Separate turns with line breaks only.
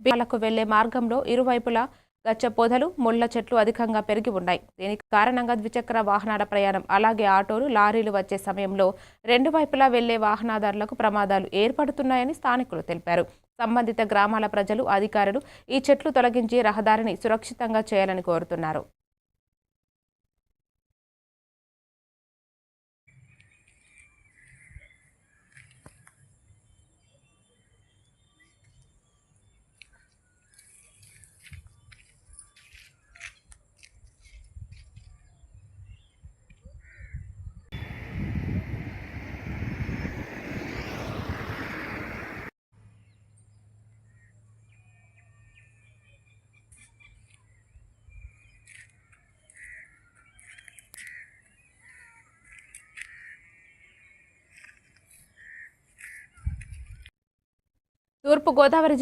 బీహాలకు వెళ్ళే మార్గంలో ఇరువైపులా గచ్చ పొదలు ముళ్ళ చెట్లు అధికంగా పెరిగి ఉన్నాయి. దీనికి కారణంగా ద్విచక్ర వాహనాల ప్రయాణం అలాగే ఆటోలు లారీలు వచ్చే సమయంలో రెండు వైపులా వెళ్ళే వాహనదారులకు ప్రమాదాలు ఏర్పడుతున్నాయని స్థానికులు తెలిపారు. సంబంధిత గ్రామాల ప్రజలు అధికారులు ఈ చెట్లు తొలగించి రహదారిని సురక్షితంగా చేయాలని కోరుతున్నారు. తూర్పు గోదావరి జిల్లా